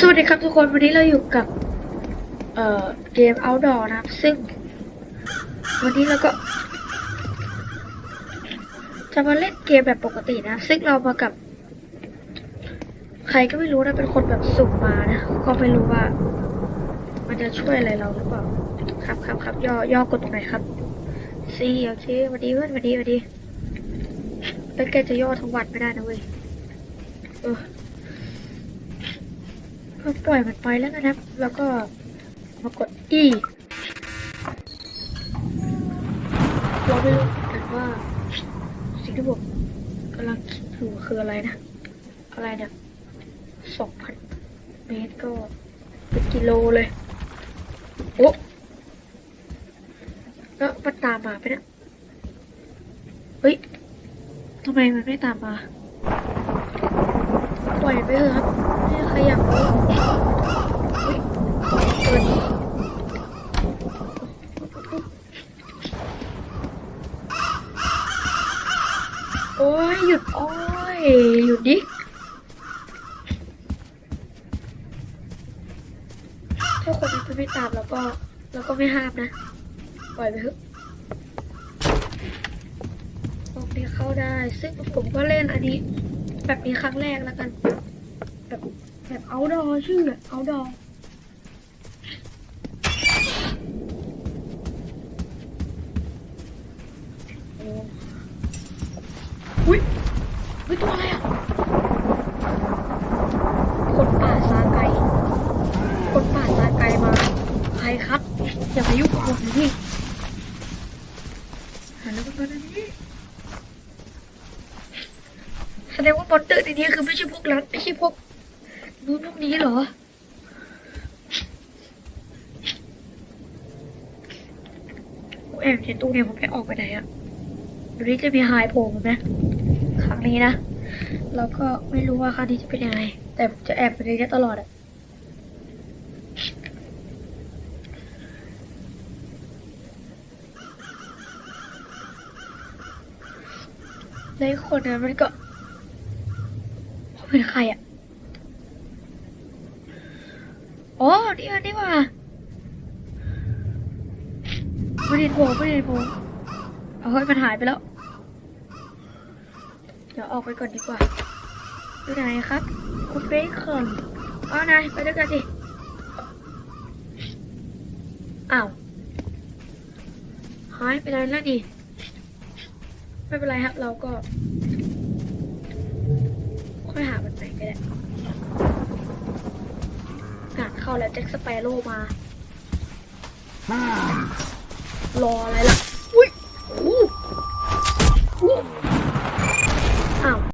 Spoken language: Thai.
สวัสดีครับทุกคนวันนี้เราอยู่กับ เอ่อเกม outdoor นะครับ ซึ่ง วันนี้เราก็ จะมาเล่นเกมแบบปกตินะ ซึ่งเรามากับ ใครก็ไม่รู้นะ เป็นคนแบบสุ่มมานะ ก็ไม่รู้ว่า มันจะช่วยอะไรเราหรือเปล่า ครับครับครับย่อย่อกดตรงไหนครับซีโอเควัสดีเพื่อนวัสดีสวัสดีแล้วแกจะย่อทั้งวันไม่ได้นะเว้ยเออ ก็ปล่อยมันไปแล้วนะครับ แล้วก็มากด E เราไม่รู้เหมือนกันว่าสิ่งที่ผมกำลังคิดอยู่คืออะไรนะ อะไรเนี่ยสองพันเมตรก็เป็นกิโลเลย โอ้แล้วมันตามมาไปเนี่ยเฮ้ยทำไมมันไม่ตามมา ปล่อยไปเถอะครับ ยับเลยอุ๊ยเปิดโอ้ยหยุดโอ้ยหยุดดิถ้าคนนั้นไม่ตามแล้วก็เราก็ไม่ห้ามนะ ปล่อยไปเถอะตรงนี้เข้าได้ ซึ่งผมก็เล่นอันนี้ แบบนี้ครั้งแรกแล้วกัน แบบเอาดอชื่อแบบเอาดออุ้ยอุ้ยตัวอะไรอะคนป่าซาไกคนป่าซาไกมา ใครครับอย่ามายุ่งกับผมนะพี่หันแล้วมานะพี่แสดงว่ามอนเตอร์ในนี้คือไม่ใช่พวกนั้นไม่ใช่พวก นู้พวกนี้เหรอ แอบในตู้เนี่ยผมไม่ออกไปไหนอะดูนี่จะมีไฮโผล่มไหมครั้งนี้นะ แล้วก็ไม่รู้ว่าครั้งนี้จะเป็นยังไง แต่ผมจะแอบไปในนี้ตลอดอะแล้วคนนั้นมันก็เป็นใครอะ โอ๋อนี่มันนี่ว่าไม่ได้โผล่ไม่ได้โผล่เอาเฮ้ยมันหายไปแล้ว เดี๋ยวออกไปก่อนดีกว่าไปไหนครับ คุณเบคอนเอานายไปด้วยกันดิอ้าวหายไปไหนแล้วดิไม่เป็นไรครับ เราก็ ค่อยหามันไปก็ได้ง เข้าแล้วแจ็คสเปโร่มา รออะไรล่ะ